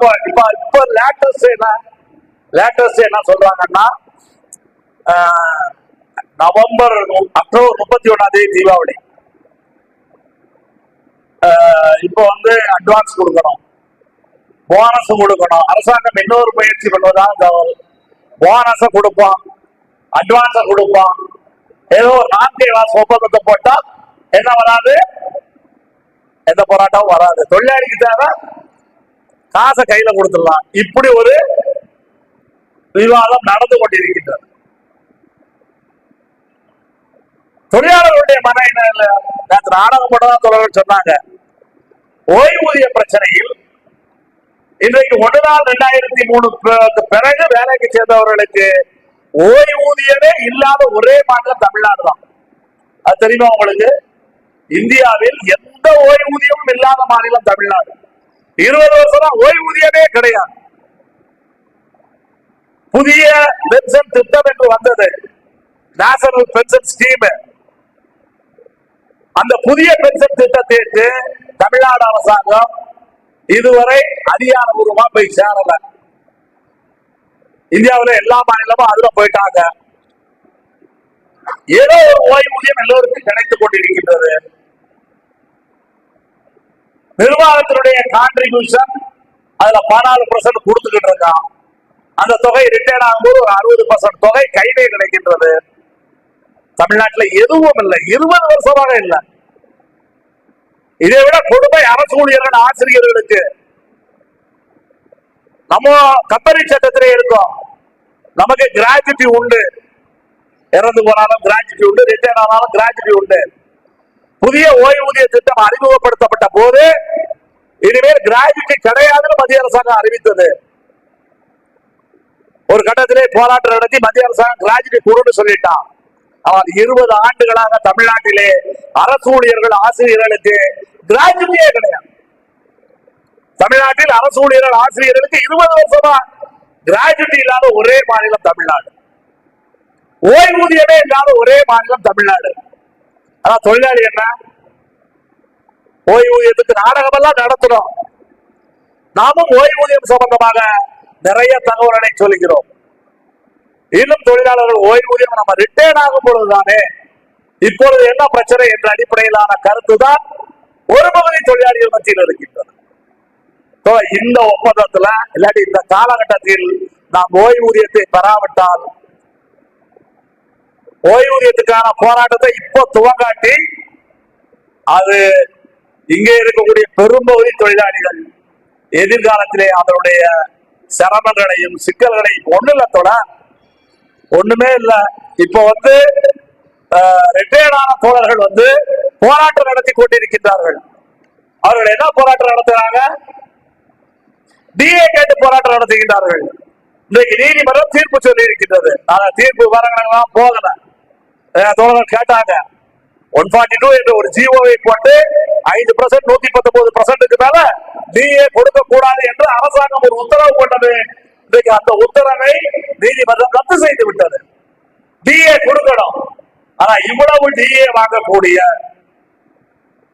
நம்ம இப்ப இப்ப லேட்டஸ்ட் என்ன? லேட்டஸ்ட் என்ன சொல்றாங்கன்னா ஆஹ், நவம்பர் அக்டோபர் முப்பத்தி ஒண்ணாம் தேதி தீபாவளி. ஆஹ், இப்போ வந்து அட்வான்ஸ் கொடுக்கணும். போனஸ் கொடுக்கணும். அரசாங்கம் இன்னொரு முயற்சி பண்ணுவதாக தகவல். போனஸ கொடுப்பான். அட்வான்ஸ கொடுப்பான். ஏதோ ஒரு நான்கை வாச ஒப்பந்தத்தை போட்டா என்ன வராது? எந்த போராட்டமும் வராது. தொழிலாளிக்கு தேவை காசை கையில கொடுத்துடலாம். இப்படி ஒரு விவாதம் நடந்து கொண்டிருக்கின்றது. தொழிலாளர்களுடைய மன என்ன இல்ல நேற்று நாடகம் தொடர்கள் சொன்னாங்க ஓய்வூதிய பிரச்சனையில் இன்றைக்கு ஒன்று நாள் ரெண்டாயிரத்தி மூணு பிறகு வேலைக்கு சேர்ந்தவர்களுக்கு ஓய்வூதியமே இல்லாத ஒரே மாநிலம் தமிழ்நாடு தான். அது தெரியுமா உங்களுக்கு? இந்தியாவில் எந்த ஓய்வூதியமும் இல்லாத மாநிலம் தமிழ்நாடு. இருபது வருஷமா ஓய்வூதியமே கிடையாது. புதிய பென்ஷன் திட்டம் என்று வந்தது. நேஷனல் பென்ஷன் ஸ்கீம் அந்த புதிய பென்ஷன் திட்டத்திற்கு தமிழ்நாடு அரசாங்கம் இதுவரை அதிகாரபூர்வமா போய் சேரல. இந்தியாவில் எல்லா மாநிலமும் அதுல போயிட்டாங்க. ஏதோ ஒரு ஓய்வூதியம் எல்லோருக்கும் கிடைத்துக் கொண்டிருக்கின்றது. நிர்வாகத்தினுடைய கான்ட்ரிபியூஷன் அதுல பதினாலு பர்சன்ட் கொடுத்துக்கிட்டு இருக்கான். அந்த தொகை ரிட்டையர் ஆகும்போது ஒரு அறுபது பர்சன்ட் தொகை கையிலே கிடைக்கின்றது. தமிழ்நாட்டில் எதுவும் இல்லை. இருபது வருஷமாக இல்லை. இதை விட கொடுமை அரசு ஊழியர்கள் ஆசிரியர்களுக்கு. நம்ம கம்பெனி சட்டத்திலே இருக்கோம். நமக்கு கிராஜுட்டி உண்டு. இறந்து போனாலும் கிராஜுட்டி உண்டு ரிட்டையர் ஆனாலும் கிராஜுட்டி உண்டு. புதிய ஓய்வூதிய திட்டம் அறிமுகப்படுத்தப்பட்ட போது இனிமேல் கிராஜுவிட்டி கிடையாதுன்னு மத்திய அரசாங்கம் அறிவித்தது. ஒரு கட்டத்திலே போராட்டம் நடத்தி மத்திய அரசாங்கம் கிராஜுவிட்டி கொடுன்னு சொல்லிட்டான். ஆனால் இருபது ஆண்டுகளாக தமிழ்நாட்டிலே அரசு ஊழியர்கள் ஆசிரியர்களுக்கு கிராஜுவிட்டியே கிடையாது. தமிழ்நாட்டில் அரசு ஊழியர்கள் ஆசிரியர்களுக்கு இருபது வருஷமா கிராஜுவிட்டி இல்லாத ஒரே மாநிலம் தமிழ்நாடு. ஓய்வூதியமே இல்லாத ஒரே மாநிலம் தமிழ்நாடு. ஆனா தொழிலாளி என்ன? ஓய்வூதியத்துக்கு நாடகமெல்லாம் நடத்துறோம் நாமும் ஓய்வூதியம் சம்பந்தமாக நிறைய தகவல்களை சொல்லுகிறோம் இன்னும் தொழிலாளர்கள் ஓய்வூதியம் நம்ம ரிட்டையர்ட் ஆகும் பொழுதுதானே? இப்பொழுது என்ன பிரச்சனை என்ற அடிப்படையிலான கருத்து தான் ஒரு பகுதி தொழிலாளிகள் மத்தியில் இருக்கின்றது. இந்த ஒப்பந்தத்துல இல்லாட்டி இந்த காலகட்டத்தில் நாம் ஓய்வூதியத்தை பெறாவிட்டால் ஓய்வூதியத்துக்கான போராட்டத்தை இப்போ துவங்காட்டி அது இங்கே இருக்கக்கூடிய பெரும்பகுதி தொழிலாளிகள் எதிர்காலத்திலே அதனுடைய சிரமங்களையும் சிக்கல்களையும் ஒண்ணு இல்ல தொடர் ஒண்ணுமே இல்ல. இப்போ வந்து ரிட்டையர்டான தோழர்கள் வந்து போராட்டம் நடத்தி கொண்டிருக்கின்றார்கள். அவர்கள் என்ன போராட்டம் நடத்துறாங்க? டிஏ கேட்டு போராட்டம் நடத்துகின்றார்கள். இன்றைக்கு நீதிமன்றம் தீர்ப்பு சொல்லி இருக்கின்றது ஆனா தீர்ப்பு விவரங்களெல்லாம் போகல. தோழர்கள் கேட்டாங்க? ஒன் ஃபார்ட்டி டூ என்ற ஒரு ஜிஓவை போட்டு ஐந்து பர்சன்ட் நூத்தி பத்தொன்பது பர்சன்ட்டுக்கு மேல டிஏ கொடுக்க கூடாது என்று அரசாங்கம் ஒரு உத்தரவு கொண்டது இன்றைக்கு அந்த உத்தரவை நீதிமன்றம் ரத்து செய்து விட்டது. டிஏ கொடுக்கணும். ஆனா இவ்வளவு டிஏ வாங்கக்கூடிய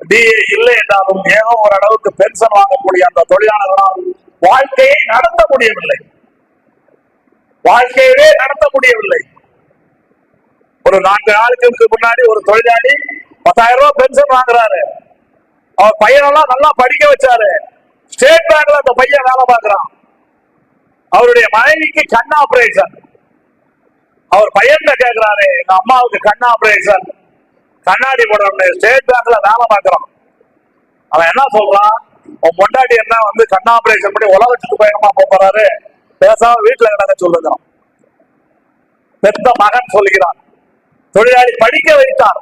டிஏ இல்லை என்றாலும் ஏதோ ஓரளவுக்கு பென்ஷன் வாங்கக்கூடிய அந்த தொழிலாளர்களால் வாழ்க்கையை நடத்த முடியவில்லை. வாழ்க்கையவே நடத்த முடியவில்லை. ஒரு நான்கு நாளுக்கு முன்னாடி ஒரு தொழிலாளி பத்தாயிரம் ரூபாய் பென்ஷன் வாங்குறாரு. அவர் பையனெல்லாம் நல்லா படிக்க வச்சாரு. ஸ்டேட் பேங்க்ல அந்த பையன் வேலை பார்க்கறான். அவருடைய மனைவிக்கு கண் ஆபரேஷன் அவர் பையன் கேட்கிறாரு எங்க அம்மாவுக்கு கண் ஆபரேஷன் கண்ணாடி போடுறோம்னு ஸ்டேட் பேங்க்ல வேலை பார்க்கறான். அவன் என்ன சொல்றான்? உன் பொண்டாட்டி என்ன வந்து கண் ஆபரேஷன் பண்ணி உலக சுற்றுப்பயணமா போக போறாரு? பேசாம வீட்டுல கிடக்க சொல்லுங்க பெத்த மகன் சொல்லுகிறான் தொழிலாளி படிக்க வைத்தார்.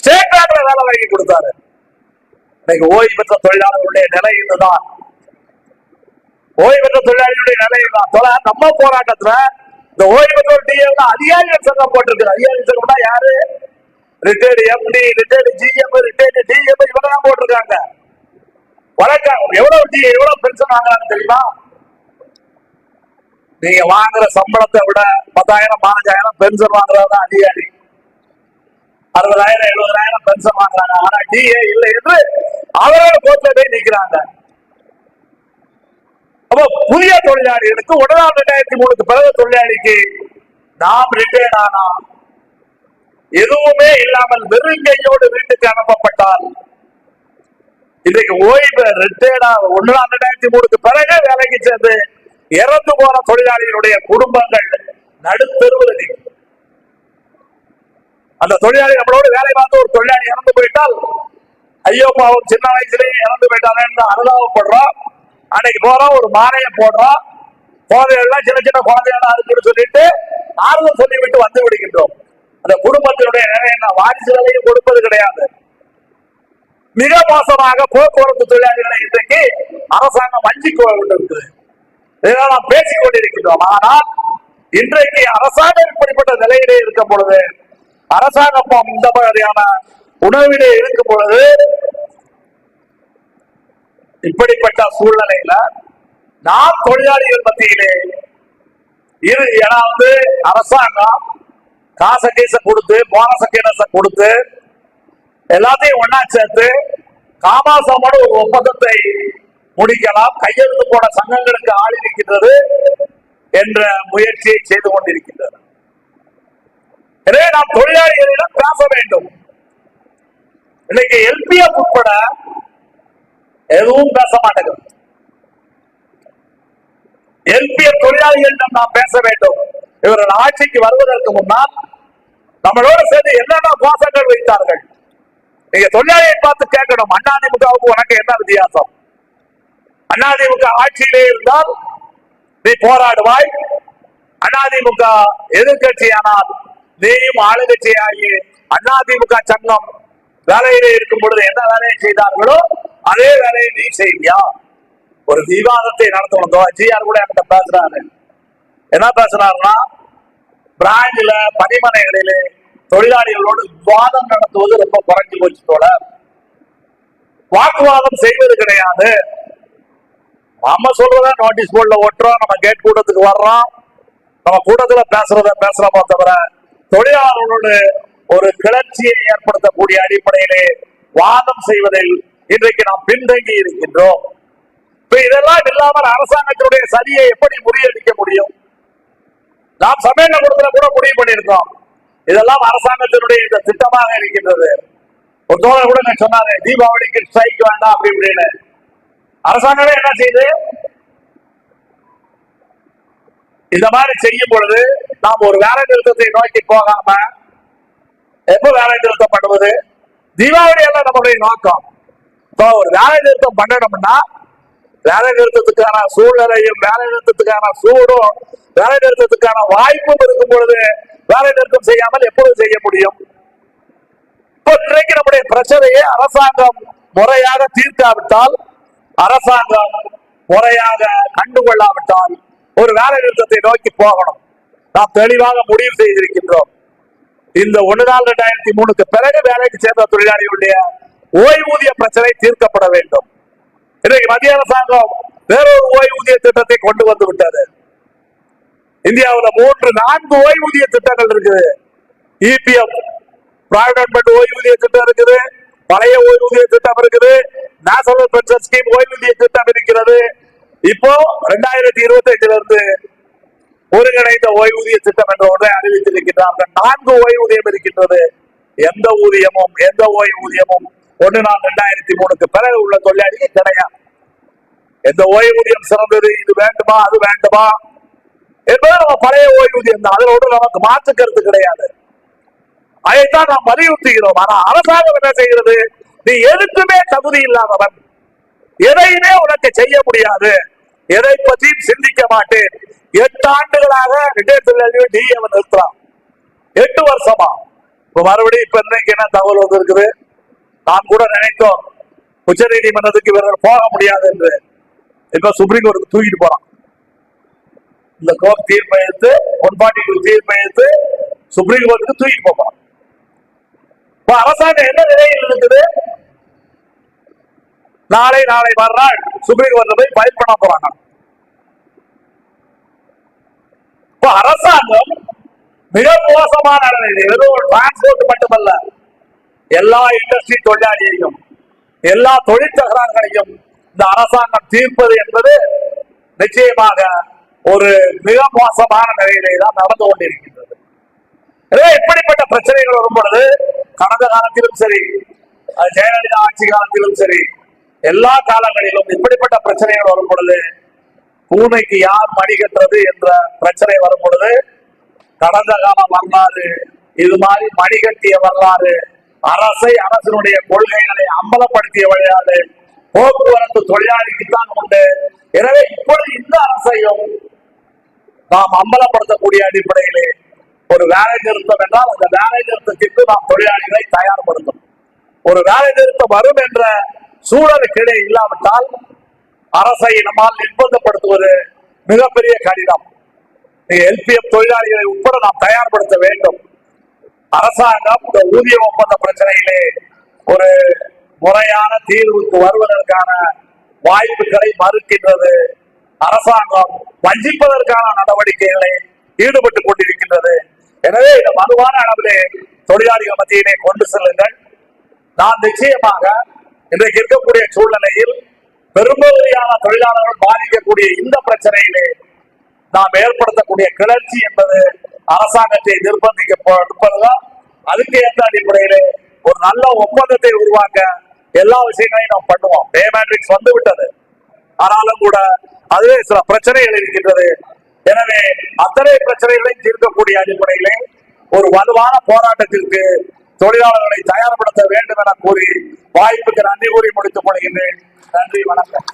ஸ்டேட் பேங்க்ல வேலை வாங்கி கொடுத்தாரு. இன்னைக்கு ஓய்வு பெற்ற தொழிலாளர்களுடைய நிலை இதுதான். ஓய்வு பெற்ற தொழிலாளிகளுடைய நிலை இதுதான். நம்ம போராட்டத்துல இந்த ஓய்வு பெற்ற டிஎம் அதிகாரிகள் சங்கம் போட்டிருக்கு. அதிகாரிகள் சங்கம்னா யாரு? Retired MD retired GM retired DM இவங்க தான் போட்டிருக்காங்க. வழக்கம் எவ்வளவு டி எவ்வளவு பென்ஷன் வாங்குறாங்க தெரியுமா? நீங்க வாங்குற சம்பளத்தை விட பத்தாயிரம் பதினஞ்சாயிரம் பென்ஷன் வாங்குறதா அதிகாரி. அறுபதாயிரம் எழுபதாயிரம் பென்ஷன் வாங்குறாங்க. ஆனா டிஏ இல்லை என்று அவர்கள் கோர்ட்ல போய் நிக்கிறாங்க. அப்போ புதிய தொழிலாளிகளுக்கு ஒன்பதாம் ரெண்டாயிரத்தி மூணுக்கு பிறகு தொழிலாளிக்கு நாம் ரிட்டையர்ட் ஆனா எதுவுமே இல்லாமல் வெறுங்கையோடு வீட்டுக்கு அனுப்பப்பட்டால் இன்றைக்கு ஓய்வு ரிட்டையர்டா ஒன்றாம் ரெண்டாயிரத்தி மூணுக்கு பிறகு வேலைக்கு சேர்ந்து இறந்து போன தொழிலாளிகளுடைய குடும்பங்கள் நடுத்தெருவில் நிற்கும். அந்த தொழிலாளி நம்மளோட வேலை பார்த்து ஒரு தொழிலாளி இறந்து போயிட்டால் ஐயோ பாவம் சின்ன வயசுலயே இறந்து போயிட்டானேன்னு அனுதாபப்படுறோம் அன்னைக்கு போறோம் ஒரு மாலையை போடுறோம் குழந்தைகள்லாம் சின்ன சின்ன குழந்தைகளா இருக்குன்னு சொல்லிட்டு ஆறுதல் சொல்லிவிட்டு வந்து விடுகின்றோம். அந்த குடும்பத்தினுடைய நிலை என்ன வாரிசுகளையும் கொடுப்பது கிடையாது. மிக மோசமாக போக்குவரத்து தொழிலாளிகளை இன்றைக்கு அரசாங்கம் வஞ்சி கொண்டிருக்குது இதெல்லாம் நாம் பேசிக் கொண்டிருக்கின்றோம் ஆனால் இன்றைக்கு அரசாங்கம் இப்படிப்பட்ட நிலையிலே இருக்கும் பொழுது அரசாங்கம் இந்த மாதிரியான உணவிலே இருக்கும் பொழுது இப்படிப்பட்ட சூழ்நிலையில நாம் தொழிலாளிகள் மத்தியிலே இரு ஏன்னா வந்து அரசாங்கம் காசை கேச கொடுத்து போனச கீனஸ கொடுத்து எல்லாத்தையும் ஒன்னா சேர்த்து காமாசமோட ஒரு ஒப்பந்தத்தை முடிக்கலாம் கையெழுத்து போட சங்கங்களுக்கு ஆள் இருக்கின்றது என்ற முயற்சியை செய்து கொண்டிருக்கின்றது எனவே நாம் தொழிலாளிகளிடம் பேச வேண்டும். இன்னைக்கு எல்பிஎஃப் உட்பட எதுவும் பேச மாட்டேங்குது. எல்பிஎஃப் தொழிலாளிகளிடம் நாம் பேச வேண்டும். இவர்கள் ஆட்சிக்கு வருவதற்கு முன்னால் நம்மளோடு சேர்ந்து என்னென்ன கோஷங்கள் வைத்தார்கள்? நீங்க தொழிலாளியை பார்த்து கேட்கணும். அதிமுகவுக்கு உனக்கு என்ன வித்தியாசம்? அதிமுக ஆட்சியிலே இருந்தால் நீ போராடுவாய். அதிமுக எதிர்கட்சியானால் நீயும் ஆளுங்கட்சியாகி அதிமுக சங்கம் வேலையிலே இருக்கும் பொழுது என்ன வேலையை செய்தார்களோ அதே வேலையை நீ செய்வியா? ஒரு விவாதத்தை நடத்தணும். ஜிஆர் கூட என்கிட்ட பேசுறாரு. என்ன பேசுறாருன்னா பிராஞ்சில பணிமனைகளிலே தொழிலாளிகளோடு விவாதம் நடத்துவது ரொம்ப குறைஞ்சு போச்சு போல. வாக்குவாதம் செய்வது கிடையாது. நம்ம சொல்றத நோட்டீஸ் போர்டில் ஒட்டுறோம். நம்ம கேட் கூட்டத்துக்கு வர்றோம். நம்ம கூட்டத்தில் பேசுறத பேசுறோமோ தவிர தொழிலாளர்களோடு ஒரு கிளர்ச்சியை ஏற்படுத்தக்கூடிய அடிப்படையிலே வாதம் செய்வதில் இன்றைக்கு நாம் பின்தங்கி இருக்கின்றோம். இப்ப இதெல்லாம் இல்லாமல் அரசாங்கத்தினுடைய சதியை எப்படி முறியடிக்க முடியும்? நாம் சமையல் கூடத்தில் கூட முடிவு பண்ணியிருக்கோம் இதெல்லாம் அரசாங்கத்தினுடைய இந்த திட்டமாக இருக்கின்றது. ஒரு தோழர் கூட நான் சொன்னாரு தீபாவளிக்கு ஸ்ட்ரைக் வேண்டாம் அப்படி இப்படின்னு. அரசாங்கமே என்ன செய்யுது இந்த மாதிரி செய்யும் பொழுது நாம் ஒரு வேலை நிறுத்தத்தை நோக்கி போகாம எப்ப வேலை நிறுத்தம் பண்ணுவது தீபாவளி எல்லாம் நம்மளுடைய நோக்கம். இப்போ ஒரு வேலை நிறுத்தம் பண்ணணும்னா வேலை நிறுத்தத்துக்கான சூழ்நிலையும் வேலை நிறுத்தத்துக்கான சூடும் வேலை நிறுத்தத்துக்கான வாய்ப்பும் இருக்கும் பொழுது வேலை நிறுத்தம் செய்யாமல் எப்பொழுது செய்ய முடியும்? இப்போ இன்றைக்கு நம்முடைய பிரச்சனையை அரசாங்கம் முறையாக தீர்க்காவிட்டால் அரசாங்கம் முறையாக கண்டுகொள்ளாவிட்டால் ஒரு வேலை நிறுத்தத்தை நோக்கி போகணும். நாம் தெளிவாக முடிவு செய்திருக்கின்றோம். இந்த ஒன்று நாள் ரெண்டாயிரத்தி மூணுக்கு பிறகு வேலைக்கு சேர்ந்த தொழிலாளிகளுடைய ஓய்வூதிய பிரச்சனை தீர்க்கப்பட வேண்டும். இன்றைக்கு மத்திய அரசாங்கம் வேறொரு ஓய்வூதிய திட்டத்தை கொண்டு வந்து விட்டது. இந்தியாவில் மூன்று நான்கு ஓய்வூதிய திட்டங்கள் இருக்குது. இபிஎஃப் ப்ராவிடன்ட் ஓய்வூதிய திட்டம் இருக்குது. பழைய ஓய்வூதிய திட்டம் இருக்குது. நேஷனல் பென்ஷன் ஸ்கீம் ஓய்வூதிய திட்டம் இருக்கிறது. இப்போ ரெண்டாயிரத்தி இருபத்தி அஞ்சுல இருந்து ஒருங்கிணைந்த ஓய்வூதிய திட்டம் என்ற ஒன்றை அறிவித்திருக்கிறார்கள் நான்கு ஓய்வூதியம் இருக்கின்றது. எந்த ஊதியமும் எந்த ஓய்வூதியமும் ஒன்று நாள் ரெண்டாயிரத்தி மூணுக்கு பிறகு உள்ள தொழிலாளிக்கு கிடையாது. எந்த ஓய்வூதியம் சிறந்தது இது வேண்டுமா அது வேண்டுமா? என்பது நம்ம பழைய ஓய்வூதியம் தான். அதில் ஒன்று நமக்கு மாற்று கருத்து கிடையாது. அதைத்தான் நாம் வலியுறுத்துகிறோம். ஆனா அரசாங்கம் என்ன செய்கிறது? நீ எதுக்குமே தகுதி இல்லாதவன். எதையுமே உனக்கு செய்ய முடியாது. எதை பற்றியும் சிந்திக்க மாட்டேன். எட்டு ஆண்டுகளாக ரிட்டையர் தொழிலாளிகள் டிஏ நிறுத்துறான் எட்டு வருஷமா? இப்ப மறுபடியும் இப்ப இன்னைக்கு என்ன தகவல் வந்திருக்குது? நான் கூட நினைத்தோம். உச்ச நீதிமன்றத்துக்கு இவர்கள் போக முடியாது என்று. இப்ப சுப்ரீம் கோர்ட்டுக்கு தூக்கிட்டு போறான். இந்த கோர்ட் தீர்ப்பை எடுத்து ஒன் ஃபார்ட்டி டூ தீர்ப்பை எடுத்து சுப்ரீம் கோர்ட்டுக்கு தூக்கிட்டு போறான். இப்ப அரசாங்கம் என்ன நிலையில் இருக்குது? நாளை நாளை மறுநாள் சுப்ரீம் கோர்ட்ல போய் ஃபைல் பண்ண போறாங்க. இப்ப அரசாங்கம் மிக மோசமான நிலையில் வெறும் டிரான்ஸ்போர்ட் மட்டுமல்ல எல்லா இண்டஸ்ட்ரி தொழிலாளியையும் எல்லா தொழில் தகராறுகளையும் இந்த அரசாங்கம் தீர்ப்பது என்பது நிச்சயமாக ஒரு மிக மோசமான நிலையிலே தான் நடந்து கொண்டிருக்கின்றது. எனவே இப்படிப்பட்ட பிரச்சனைகள் வரும் பொழுது கடந்த காலத்திலும் சரி ஜெயலலிதா ஆட்சி காலத்திலும் சரி எல்லா காலங்களிலும் இப்படிப்பட்ட பிரச்சனைகள் வரும் பொழுது பூனைக்கு யார் மணி கட்டுறது என்ற பிரச்சனை வரும் பொழுது கடந்த கால வரலாறு இது மாதிரி மணி கட்டிய வரலாறு அரசை அரசினுடைய கொள்கைகளை அம்பலப்படுத்திய விளையாடு போக்குவரத்து தொழிலாளிக்குத்தான் உண்டு. எனவே இப்பொழுது இந்த அரசையும் நாம் அம்பலப்படுத்தக்கூடிய அடிப்படையிலே ஒரு வேலை நிறுத்தம் என்றால் அந்த வேலை நிறுத்தத்திற்கு நாம் தொழிலாளிகளை தயார்படுத்தணும். ஒரு வேலை நிறுத்தம் வரும் என்ற சூழலுக்கிடையே இல்லாவிட்டால் அரசை நம்மால் நிர்பந்தப்படுத்துவது மிகப்பெரிய கடினம். எல்பிஎஃப் தொழிலாளிகளை உட்பட நாம் தயார்படுத்த வேண்டும். அரசாங்கம் இந்த ஊதிய ஒப்பந்த பிரச்சனையிலே ஒரு முறையான தீர்வுக்கு வருவதற்கான வாய்ப்புகளை மறுக்கின்றது. அரசாங்கம் வஞ்சிப்பதற்கான நடவடிக்கைகளை ஈடுபட்டுக் கொண்டிருக்கின்றது. எனவே இந்த மதுவான அளவிலே தொழிலாளிகள் மத்தியிலே கொண்டு செல்லுங்கள். நான் நிச்சயமாக இன்றைக்கு இருக்கக்கூடிய சூழ்நிலையில் பெரும்பகுதியான தொழிலாளர்கள் பாதிக்கக்கூடிய இந்த பிரச்சனையிலே நாம் ஏற்படுத்தக்கூடிய கிளர்ச்சி என்பது அரசாங்கத்தை நிர்பந்திக்கப்படுவதுதான் அதுக்கு ஏற்ற அடிப்படையிலே ஒரு நல்ல ஒப்பந்தத்தை உருவாக்க எல்லா விஷயங்களையும் நாம் பண்ணுவோம். பே மேட்ரிக்ஸ் வந்து விட்டது ஆனாலும் கூட அதுவே சில பிரச்சனைகள் இருக்கின்றது. எனவே அத்தனை பிரச்சனைகளையும் தீர்க்கக்கூடிய அடிப்படையிலே ஒரு வலுவான போராட்டத்திற்கு தொழிலாளர்களை தயார்படுத்த வேண்டும் என கூறி வாய்ப்புக்கு நன்றி கூறி முடித்துக் கொள்கின்றேன். நன்றி வணக்கம்.